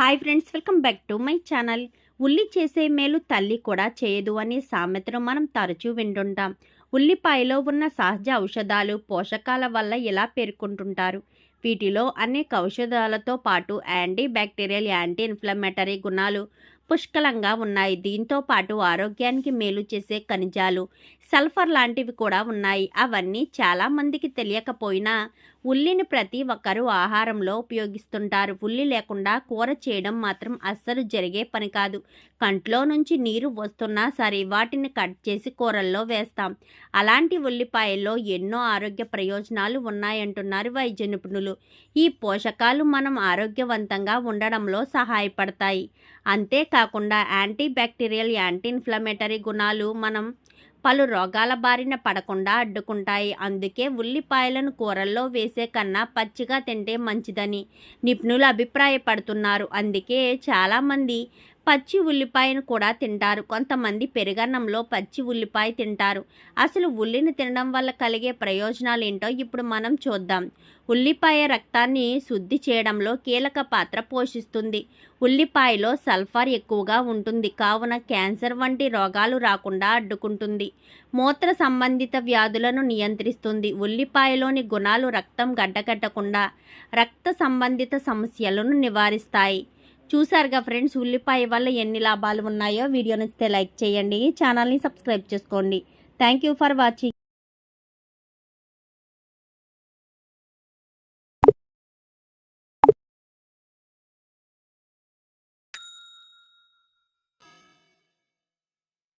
Hi friends welcome back to my channel. ఉల్లి చేసే మేలు తల్లి కూడా చేయదు అనే సామెతను మనం తరచూ వింటుంటాం. ఉల్లిపాయలో ఉన్న సహజ ఔషధాలు పోషకాల వల్ల ఇలా పేర్కొంటుంటారు? వీటిలో అనేక ఔషధాలతో పాటు యాంటీ బ్యాక్టీరియల్ యాంటీ ఇన్ఫ్లమేటరీ గుణాలు పుష్కలంగా ఉన్నాయి. దీంతో పాటు ఆరోగ్యానికి మేలు చేసే ఖనిజాలు సల్ఫర్ లాంటివి కూడా ఉన్నాయి. అవన్నీ చాలామందికి తెలియకపోయినా ఉల్లిని ప్రతి ఒక్కరూ ఆహారంలో ఉపయోగిస్తుంటారు. ఉల్లి లేకుండా కూర చేయడం మాత్రం అస్సలు జరిగే పని కాదు. కంట్లో నుంచి నీరు వస్తున్నా సరే వాటిని కట్ చేసి కూరల్లో వేస్తాం. అలాంటి ఉల్లిపాయల్లో ఎన్నో ఆరోగ్య ప్రయోజనాలు ఉన్నాయంటున్నారు వైద్య నిపుణులు. ఈ పోషకాలు మనం ఆరోగ్యవంతంగా ఉండడంలో సహాయపడతాయి. అంతేకాకుండా యాంటీ బ్యాక్టీరియల్ యాంటీ ఇన్ఫ్లమేటరీ గుణాలు మనం పలు రోగాల బారిన పడకుండా అడ్డుకుంటాయి. అందుకే ఉల్లిపాయలను కూరల్లో వేసే కన్నా పచ్చిగా తింటే మంచిదని నిపుణులు అభిప్రాయపడుతున్నారు. అందుకే చాలామంది పచ్చి ఉల్లిపాయను కూడా తింటారు. కొంతమంది పెరుగన్నంలో పచ్చి ఉల్లిపాయ తింటారు. అసలు ఉల్లిని తినడం వల్ల కలిగే ప్రయోజనాలు ఏంటో ఇప్పుడు మనం చూద్దాం. ఉల్లిపాయ రక్తాన్ని శుద్ధి చేయడంలో కీలక పాత్ర పోషిస్తుంది. ఉల్లిపాయలో సల్ఫర్ ఎక్కువగా ఉంటుంది. కావున క్యాన్సర్ వంటి రోగాలు రాకుండా అడ్డుకుంటుంది. మూత్ర సంబంధిత వ్యాధులను నియంత్రిస్తుంది. ఉల్లిపాయలోని గుణాలు రక్తం గడ్డకట్టకుండా రక్త సంబంధిత సమస్యలను నివారిస్తాయి. చూసారుగా ఫ్రెండ్స్ ఉల్లిపాయ వల్ల ఎన్ని లాభాలు ఉన్నాయో వీడియో నచ్చితే లైక్ చేయండి ఛానల్ని సబ్స్క్రైబ్ చేసుకోండి. Thank you for watching